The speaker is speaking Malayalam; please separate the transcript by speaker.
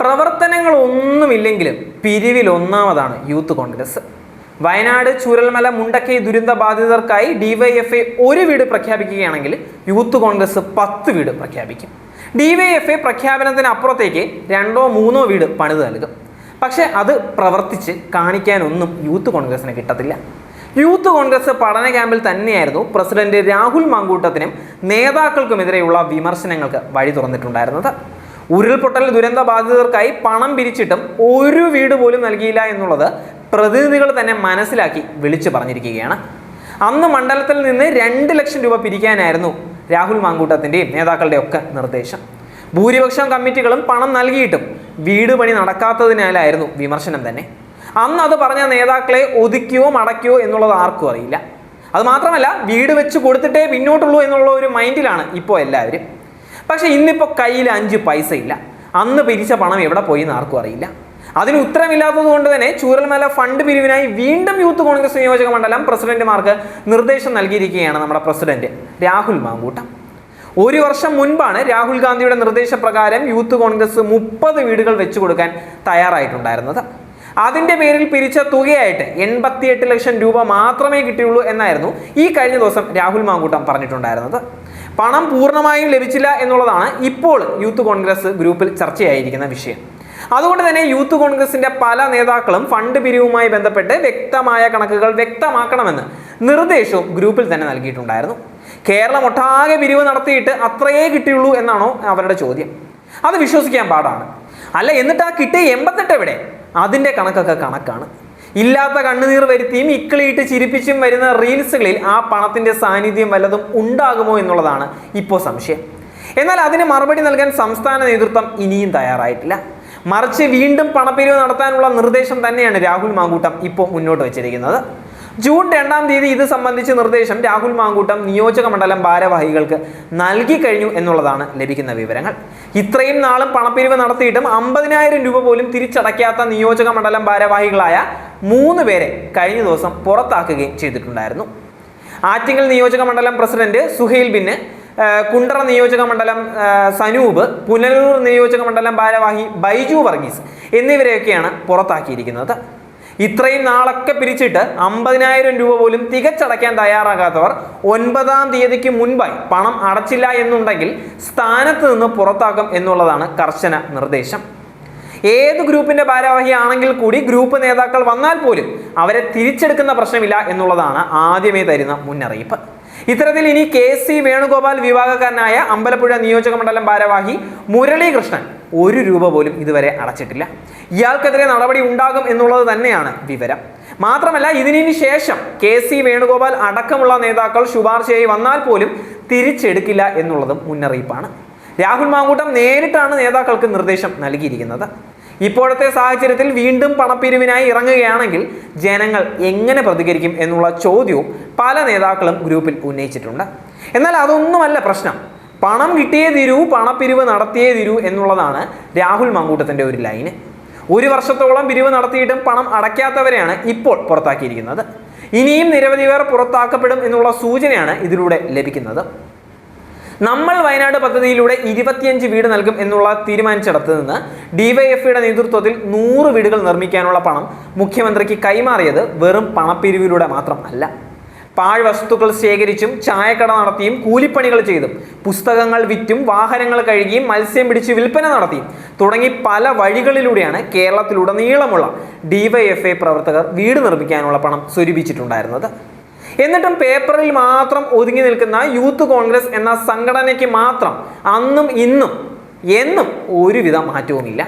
Speaker 1: പ്രവർത്തനങ്ങളൊന്നുമില്ലെങ്കിലും പിരിവിൽ ഒന്നാമതാണ് യൂത്ത് കോൺഗ്രസ്. വയനാട് ചൂരൽമല മുണ്ടക്കൈ ദുരന്ത ബാധിതർക്കായി ഡിവൈഎഫ്ഐ ഒരു വീട് പ്രഖ്യാപിക്കുകയാണെങ്കിൽ യൂത്ത് കോൺഗ്രസ് പത്ത് വീട് പ്രഖ്യാപിക്കും. ഡിവൈഎഫ്ഐ പ്രഖ്യാപനത്തിന് അപ്പുറത്തേക്ക് രണ്ടോ മൂന്നോ വീട് പണിത് നൽകും. പക്ഷേ അത് പ്രവർത്തിച്ച് കാണിക്കാനൊന്നും യൂത്ത് കോൺഗ്രസിന് കിട്ടത്തില്ല. യൂത്ത് കോൺഗ്രസ് പഠന ക്യാമ്പിൽ തന്നെയായിരുന്നു പ്രസിഡന്റ് രാഹുൽ മാങ്കൂട്ടത്തിനും നേതാക്കൾക്കുമെതിരെയുള്ള വിമർശനങ്ങൾക്ക് വഴി തുറന്നിട്ടുണ്ടായിരുന്നത്. ഉരുൾപൊട്ടൽ ദുരന്ത ബാധിതർക്കായി പണം പിരിച്ചിട്ടും ഒരു വീട് പോലും നൽകിയില്ല എന്നുള്ളത് പ്രതിനിധികൾ തന്നെ മനസ്സിലാക്കി വിളിച്ചു പറഞ്ഞിരിക്കുകയാണ്. അന്ന് മണ്ഡലത്തിൽ നിന്ന് രണ്ട് ലക്ഷം രൂപ പിരിക്കാനായിരുന്നു രാഹുൽ മാങ്കൂട്ടത്തിന്റെയും നേതാക്കളുടെ ഒക്കെ നിർദ്ദേശം. ഭൂരിപക്ഷം കമ്മിറ്റികളും പണം നൽകിയിട്ടും വീട് പണി നടക്കാത്തതിനാലായിരുന്നു വിമർശനം തന്നെ. അന്ന് അത് പറഞ്ഞ നേതാക്കളെ ഒതുക്കിയോ മടക്കിയോ എന്നുള്ളത് ആർക്കും അറിയില്ല. അത് മാത്രമല്ല വീട് വെച്ച് കൊടുത്തിട്ടേ പിന്നോട്ടുള്ളൂ എന്നുള്ള ഒരു മൈൻഡിലാണ് ഇപ്പോൾ എല്ലാവരും. പക്ഷേ ഇന്നിപ്പോൾ കയ്യിൽ അഞ്ച് പൈസ ഇല്ല അന്ന് പിരിച്ച പണം എവിടെ പോയി എന്ന് ആർക്കും അറിയില്ല. അതിന് ഉത്തരമില്ലാത്തത് കൊണ്ട് തന്നെ ചൂരൽമല ഫണ്ട് പിരിവിനായി വീണ്ടും യൂത്ത് കോൺഗ്രസ് നിയോജക മണ്ഡലം പ്രസിഡന്റുമാർക്ക് നിർദ്ദേശം നൽകിയിരിക്കുകയാണ് നമ്മുടെ പ്രസിഡന്റ് രാഹുൽ മാങ്കൂട്ടം. ഒരു വർഷം മുൻപാണ് രാഹുൽ ഗാന്ധിയുടെ നിർദ്ദേശപ്രകാരം യൂത്ത് കോൺഗ്രസ് മുപ്പത് വീടുകൾ വെച്ചു കൊടുക്കാൻ തയ്യാറായിട്ടുണ്ടായിരുന്നത്. അതിന്റെ പേരിൽ പിരിച്ച തുകയായിട്ട് എൺപത്തിയെട്ട് ലക്ഷം രൂപ മാത്രമേ കിട്ടിയുള്ളൂ എന്നായിരുന്നു ഈ കഴിഞ്ഞ ദിവസം രാഹുൽ മാങ്കൂട്ടം പറഞ്ഞിട്ടുണ്ടായിരുന്നത്. പണം പൂർണമായും ലഭിച്ചില്ല എന്നുള്ളതാണ് ഇപ്പോൾ യൂത്ത് കോൺഗ്രസ് ഗ്രൂപ്പിൽ ചർച്ചയായിരിക്കുന്ന വിഷയം. അതുകൊണ്ട് തന്നെ യൂത്ത് കോൺഗ്രസിന്റെ പല നേതാക്കളും ഫണ്ട് പിരിവുമായി ബന്ധപ്പെട്ട് വ്യക്തമായ കണക്കുകൾ വ്യക്തമാക്കണമെന്ന് നിർദ്ദേശവും ഗ്രൂപ്പിൽ തന്നെ നൽകിയിട്ടുണ്ടായിരുന്നു. കേരളം ഒട്ടാകെ പിരിവ് നടത്തിയിട്ട് അത്രയേ കിട്ടിയുള്ളൂ എന്നാണോ അവരുടെ ചോദ്യം. അത് വിശ്വസിക്കാൻ പാടാണ്. അല്ല എന്നിട്ട് ആ കിട്ടിയ എൺപത്തെട്ട് എവിടെ? അതിന്റെ കണക്കൊക്കെ കണക്കാണ്. ഇല്ലാത്ത കണ്ണുനീർ വരുത്തിയും ഇക്കിളിയിട്ട് ചിരിപ്പിച്ചും വരുന്ന റീൽസുകളിൽ ആ പണത്തിന്റെ സാന്നിധ്യം വല്ലതും ഉണ്ടാകുമോ എന്നുള്ളതാണ് ഇപ്പോൾ സംശയം. എന്നാൽ അതിന് മറുപടി നൽകാൻ സംസ്ഥാന നേതൃത്വം ഇനിയും തയ്യാറായിട്ടില്ല. മറിച്ച് വീണ്ടും പണപ്പിരിവ് നടത്താനുള്ള നിർദ്ദേശം തന്നെയാണ് രാഹുൽ മാങ്കൂട്ടം ഇപ്പോൾ മുന്നോട്ട് വച്ചിരിക്കുന്നത്. ജൂൺ രണ്ടാം തീയതി ഇത് സംബന്ധിച്ച് നിർദ്ദേശം രാഹുൽ മാങ്കൂട്ടം നിയോജക മണ്ഡലം ഭാരവാഹികൾക്ക് നൽകി കഴിഞ്ഞു എന്നുള്ളതാണ് ലഭിക്കുന്ന വിവരങ്ങൾ. ഇത്രയും നാളും പണപ്പിരിവ് നടത്തിയിട്ടും അമ്പതിനായിരം രൂപ പോലും തിരിച്ചടയ്ക്കാത്ത നിയോജക മണ്ഡലം ഭാരവാഹികളായ മൂന്ന് പേരെ കഴിഞ്ഞ ദിവസം പുറത്താക്കുകയും ചെയ്തിട്ടുണ്ടായിരുന്നു. ആറ്റിങ്ങൽ നിയോജക മണ്ഡലം പ്രസിഡന്റ് സുഹൈൽ ബിന്ന് കുണ്ടറ നിയോജക മണ്ഡലം സനൂപ് പുനലൂർ നിയോജക മണ്ഡലം ഭാരവാഹി ബൈജു വർഗീസ് എന്നിവരെയൊക്കെയാണ് പുറത്താക്കിയിരിക്കുന്നത്. ഇത്രയും നാളൊക്കെ പിരിച്ചിട്ട് അമ്പതിനായിരം രൂപ പോലും തികച്ചടയ്ക്കാൻ തയ്യാറാകാത്തവർ ഒൻപതാം തീയതിക്ക് മുൻപായി പണം അടച്ചില്ല എന്നുണ്ടെങ്കിൽ സ്ഥാനത്ത് നിന്ന് പുറത്താക്കും എന്നുള്ളതാണ് കർശന നിർദ്ദേശം. ഏത് ഗ്രൂപ്പിന്റെ ഭാരവാഹി ആണെങ്കിൽ കൂടി ഗ്രൂപ്പ് നേതാക്കൾ വന്നാൽ പോലും അവരെ തിരിച്ചെടുക്കുന്ന പ്രശ്നമില്ല എന്നുള്ളതാണ് ആദ്യമേ തരുന്ന മുന്നറിയിപ്പ്. ഇത്തരത്തിൽ ഇനി കെ സി വേണുഗോപാൽ വിഭാഗക്കാരനായ അമ്പലപ്പുഴ നിയോജക മണ്ഡലം ഭാരവാഹി മുരളീകൃഷ്ണൻ ഒരു രൂപ പോലും ഇതുവരെ അടച്ചിട്ടില്ല. ഇയാൾക്കെതിരെ നടപടി ഉണ്ടാകും എന്നുള്ളത് തന്നെയാണ് വിവരം. മാത്രമല്ല ഇതിനു ശേഷം കെ സി വേണുഗോപാൽ അടക്കമുള്ള നേതാക്കൾ ശുപാർശയായി വന്നാൽ പോലും തിരിച്ചെടുക്കില്ല എന്നുള്ളതും മുന്നറിയിപ്പാണ്. രാഹുൽ മാങ്കൂട്ടം നേരിട്ടാണ് നേതാക്കൾക്ക് നിർദ്ദേശം നൽകിയിരിക്കുന്നത്. ഇപ്പോഴത്തെ സാഹചര്യത്തിൽ വീണ്ടും പണപ്പിരിവിനായി ഇറങ്ങുകയാണെങ്കിൽ ജനങ്ങൾ എങ്ങനെ പ്രതികരിക്കും എന്നുള്ള ചോദ്യവും പല നേതാക്കളും ഗ്രൂപ്പിൽ ഉന്നയിച്ചിട്ടുണ്ട്. എന്നാൽ അതൊന്നുമല്ല പ്രശ്നം. പണം കിട്ടിയേ തീരൂ പണപ്പിരിവ് നടത്തിയേ തീരൂ എന്നുള്ളതാണ് രാഹുൽ മങ്കൂട്ടത്തിന്റെ ഒരു ലൈന്. ഒരു വർഷത്തോളം പിരിവ് നടത്തിയിട്ടും പണം അടയ്ക്കാത്തവരെയാണ് ഇപ്പോൾ പുറത്താക്കിയിരിക്കുന്നത്. ഇനിയും നിരവധി പേർ പുറത്താക്കപ്പെടും എന്നുള്ള സൂചനയാണ് ഇതിലൂടെ ലഭിക്കുന്നത്. നമ്മൾ വയനാട് പദ്ധതിയിലൂടെ ഇരുപത്തിയഞ്ച് വീട് നൽകും എന്നുള്ള തീരുമാനിച്ചിടത്ത് നിന്ന് ഡിവൈഎഫ്ഇയുടെ നേതൃത്വത്തിൽ നൂറ് വീടുകൾ നിർമ്മിക്കാനുള്ള പണം മുഖ്യമന്ത്രിക്ക് കൈമാറിയത് വെറും പണപ്പിരിവിലൂടെ മാത്രം അല്ല പാഴ്വസ്തുക്കൾ ശേഖരിച്ചും ചായക്കട നടത്തിയും കൂലിപ്പണികൾ ചെയ്തും പുസ്തകങ്ങൾ വിറ്റും വാഹനങ്ങൾ കഴുകിയും മത്സ്യം പിടിച്ച് വിൽപ്പന നടത്തിയും തുടങ്ങി പല വഴികളിലൂടെയാണ് കേരളത്തിലുടനീളമുള്ള ഡിവൈഎഫ്എ പ്രവർത്തകർ വീട് നിർമ്മിക്കാനുള്ള പണം സ്വരൂപിച്ചിട്ടുണ്ടായിരുന്നത്. എന്നിട്ടും പേപ്പറിൽ മാത്രം ഒതുങ്ങി നിൽക്കുന്ന യൂത്ത് കോൺഗ്രസ് എന്ന സംഘടനയ്ക്ക് മാത്രം അന്നും ഇന്നും എന്നും ഒരുവിധ മാറ്റവുമില്ല.